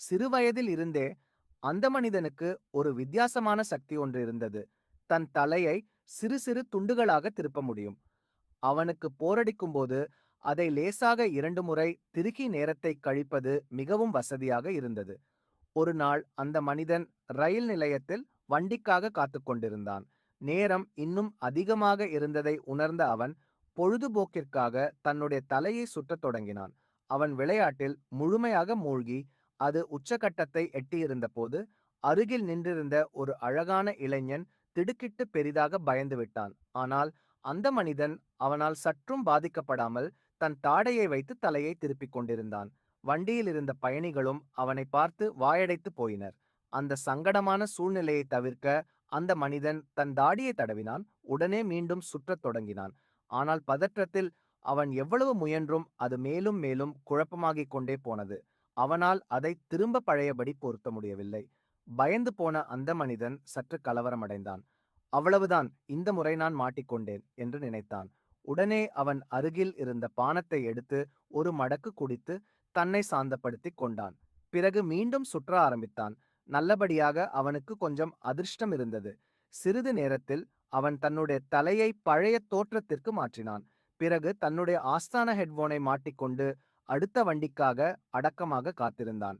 சிறுவயதில் இருந்தே அந்த மனிதனுக்கு ஒரு வித்தியாசமான சக்தி ஒன்று இருந்தது. தன் தலையை சிறு சிறு துண்டுகளாக திருப்ப முடியும். அவனுக்கு போரடிக்கும்போது அதை லேசாக இரண்டு முறை திருகி நேரத்தை கழிப்பது மிகவும் வசதியாக இருந்தது. ஒரு நாள் அந்த மனிதன் ரயில் நிலையத்தில் வண்டிக்காக காத்துக் கொண்டிருந்தான். நேரம் இன்னும் அதிகமாக இருந்ததை உணர்ந்த அவன் பொழுதுபோக்கிற்காக தன்னுடைய தலையை சுற்றத் தொடங்கினான். அவன் விளையாட்டில் முழுமையாக மூழ்கி அது உச்சகட்டத்தை எட்டியிருந்த போது அருகில் நின்றிருந்த ஒரு அழகான இளைஞன் திடுக்கிட்டு பெரிதாக பயந்து விட்டான். ஆனால் அந்த மனிதன் அவனால் சற்றும் பாதிக்கப்படாமல் தன் தாடையை வைத்து தலையை திருப்பிக் கொண்டிருந்தான். வண்டியில் இருந்த பயணிகளும் அவனை பார்த்து வாயடைத்து போயினர். அந்த சங்கடமான சூழ்நிலையை தவிர்க்க அந்த மனிதன் தன் தாடியை தடவினான். உடனே மீண்டும் சுற்றத் தொடங்கினான். ஆனால் பதற்றத்தில் அவன் எவ்வளவு முயன்றும் அது மேலும் மேலும் குழப்பமாகிக் கொண்டே போனது. அவனால் அதை திரும்ப பழையபடி பொருத்த முடியவில்லை. பயந்து போன அந்த மனிதன் சற்று கலவரமடைந்தான். அவ்வளவுதான் இந்த முறை நான் மாட்டிக்கொண்டேன் என்று நினைத்தான். உடனே அவன் அருகில் இருந்த பானத்தை எடுத்து ஒரு மடக்கு குடித்து தன்னை சாந்தப்படுத்திக் கொண்டான். பிறகு மீண்டும் சுற்ற ஆரம்பித்தான். நல்லபடியாக அவனுக்கு கொஞ்சம் அதிர்ஷ்டம் இருந்தது. சிறிது நேரத்தில் அவன் தன்னுடைய தலையை பழைய தோற்றத்திற்கு மாற்றினான். பிறகு தன்னுடைய ஆஸ்தான ஹெட்போனை மாட்டிக்கொண்டு அடுத்த வண்டிக்காக அடக்கமாக காத்திருந்தான்.